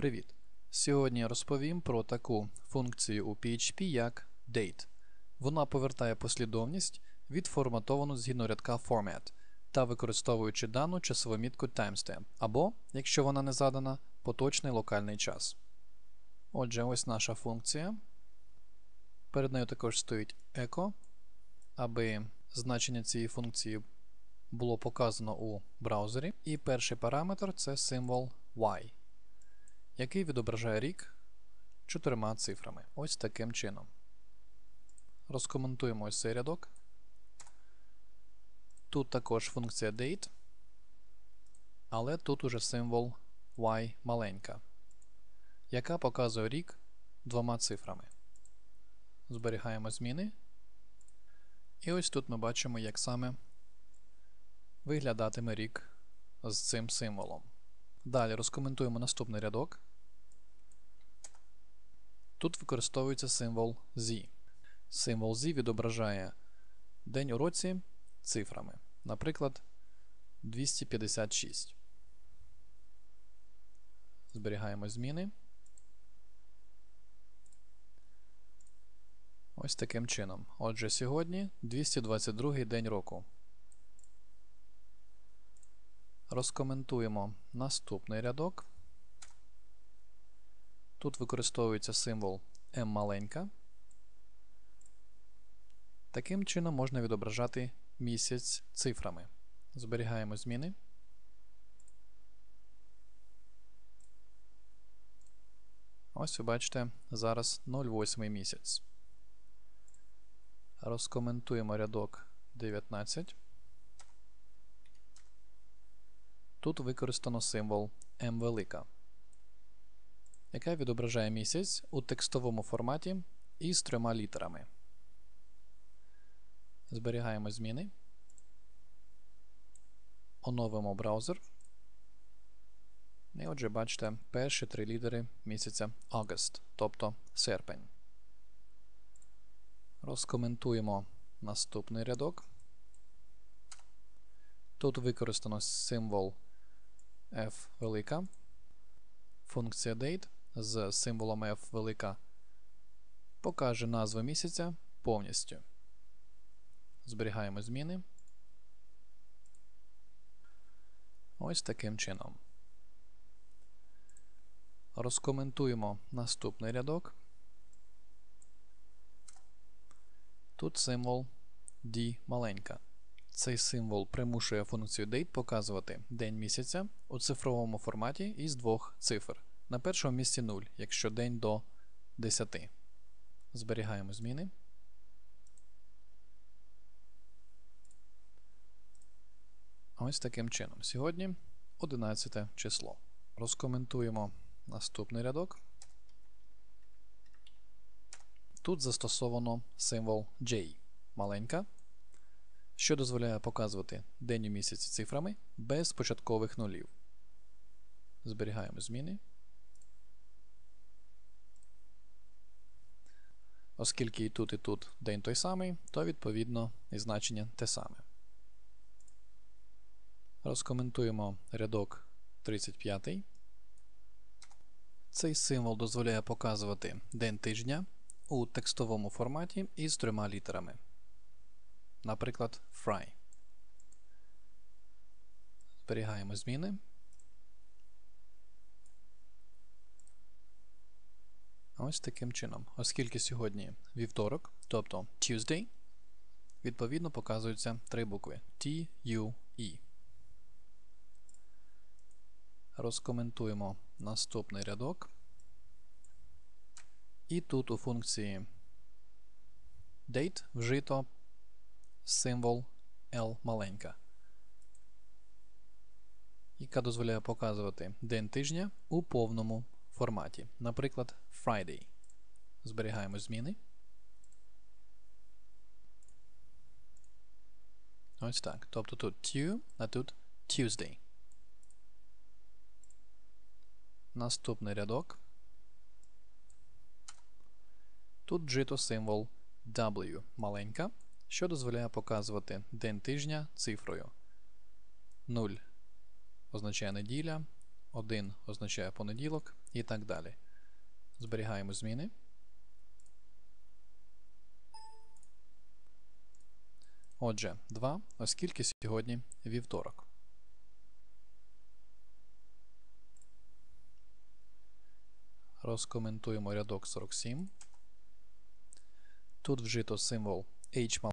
Привіт! Сьогодні розповім про таку функцію у PHP як date. Вона повертає послідовність, відформатовану згідно рядка format та використовуючи дану часову мітку timestamp, або, якщо вона не задана, поточний локальний час. Отже, ось наша функція. Перед нею також стоїть echo, аби значення цієї функції було показано у браузері. І перший параметр це символ y який відображає рік чотирма цифрами. Ось таким чином. Розкоментуємо ось цей рядок. Тут також функція date, але тут уже символ y маленька, яка показує рік двома цифрами. Зберігаємо зміни. І ось тут ми бачимо, як саме виглядатиме рік з цим символом. Далі розкоментуємо наступний рядок. Тут використовується символ Z. Символ Z відображає день у році цифрами. Наприклад, 256. Зберігаємо зміни. Ось таким чином. Отже, сьогодні 222 день року. Розкоментуємо наступний рядок. Тут використовується символ m маленька. Таким чином можна відображати місяць цифрами. Зберігаємо зміни. Ось ви бачите, зараз 0,8 місяць. Розкоментуємо рядок 19. Тут використано символ m велика яка відображає місяць у текстовому форматі із трьома літерами. Зберігаємо зміни. Оновимо браузер. І отже, бачите, перші три літери місяця August, тобто серпень. Розкоментуємо наступний рядок. Тут використано символ F велика, функція date з символом F велика покаже назву місяця повністю. Зберігаємо зміни. Ось таким чином. Розкоментуємо наступний рядок. Тут символ D маленька. Цей символ примушує функцію date показувати день місяця у цифровому форматі із двох цифр. На першому місці 0, якщо день до 10. Зберігаємо зміни. Ось таким чином. Сьогодні 11 число. Розкоментуємо наступний рядок. Тут застосовано символ J маленька, що дозволяє показувати день у місяці цифрами без початкових нулів. Зберігаємо зміни. Оскільки і тут, і тут день той самий, то відповідно і значення те саме. Розкоментуємо рядок 35. Цей символ дозволяє показувати день тижня у текстовому форматі із трьома літерами. Наприклад, fry. Зберігаємо зміни. Ось таким чином. Оскільки сьогодні вівторок, тобто Tuesday, відповідно показуються три букви T, U, E. Розкоментуємо наступний рядок. І тут у функції date вжито символ L маленька, яка дозволяє показувати день тижня у повному форматі. Наприклад, Friday. Зберігаємо зміни. Ось так. Тобто тут T, а тут Tuesday. Наступний рядок. Тут вжито символ W маленька, що дозволяє показувати день тижня цифрою. 0 означає неділя, 1 означає понеділок і так далі. Зберігаємо зміни. Отже, 2, оскільки сьогодні вівторок. Розкоментуємо рядок 47. Тут вжито символ H